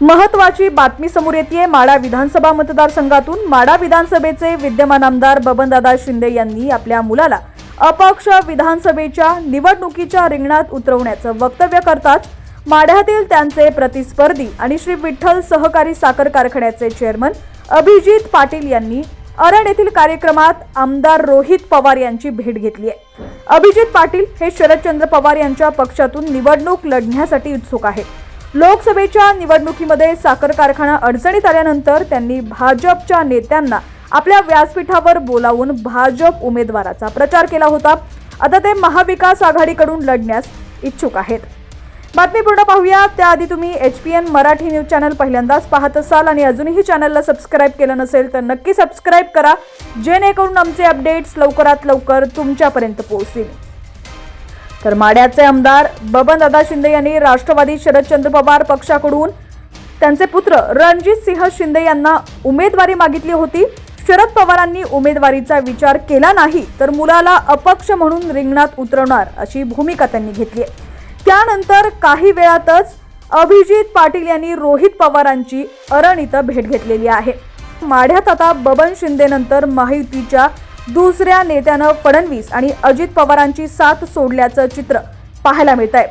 महत्वाची बातमी समोर येते माडा विधानसभा मतदारसंघातून माडा विधानसभेचे विद्यमान आमदार बबनदादा शिंदे यांनी आपल्या मुलाला अपक्ष विधानसभेच्या निवडणुकीच्या रिंगणात उतरवण्याचं वक्तव्य करताच माढ्यातील त्यांचे प्रतिस्पर्धी आणि श्री विठ्ठल सहकारी साखर कारखान्याचे चेअरमन अभिजित पाटील यांनी अरण येथील कार्यक्रमात आमदार रोहित पवार यांची भेट घेतली आहे. अभिजित पाटील हे शरदचंद्र पवार यांच्या पक्षातून निवडणूक लढण्यासाठी उत्सुक आहेत. लोकसभेच्या निवडणुकीमध्ये साखर कारखाना अडचणीत आल्यानंतर त्यांनी भाजपच्या नेत्यांना आपल्या व्यासपीठावर बोलावून भाजप उमेदवाराचा प्रचार केला होता. आता ते महाविकास आघाडीकडून लढण्यास इच्छुक आहेत. बातमी पूर्ण पाहूया. त्याआधी तुम्ही H P N Marathi news channel पहिल्यांदाच पाहत असाल आणि अजूनही चॅनलला सबस्क्राईब केलं नसेल तर नक्की सबस्क्राईब करा. जेणेकरून आमचे अपडेट्स लवकरात लवकर तुमच्यापर्यंत पोहोचतील. तर माड्याचे आमदार बबनदादा शिंदे यांनी राष्ट्रवादी शरदचंद्र पवार पक्षाकडून त्यांचे पुत्र रणजित सिंह शिंदे यांना उमेदवारी मागितली होती. शरद पवारांनी उमेदवारीचा विचार केला नाही तर मुलाला अपक्ष म्हणून रिंगणात उतरवणार अशी भूमिका त्यांनी घेतली आहे. त्यानंतर काही वेळातच अभिजित पाटील यांनी रोहित पवारांची अरण इथं भेट घेतलेली आहे. माढ्यात आता बबन शिंदेनंतर महायुतीच्या दुसऱ्या नेत्यानं फडणवीस आणि अजित पवारांची साथ सोडल्याचं चित्र पाहायला मिळत आहे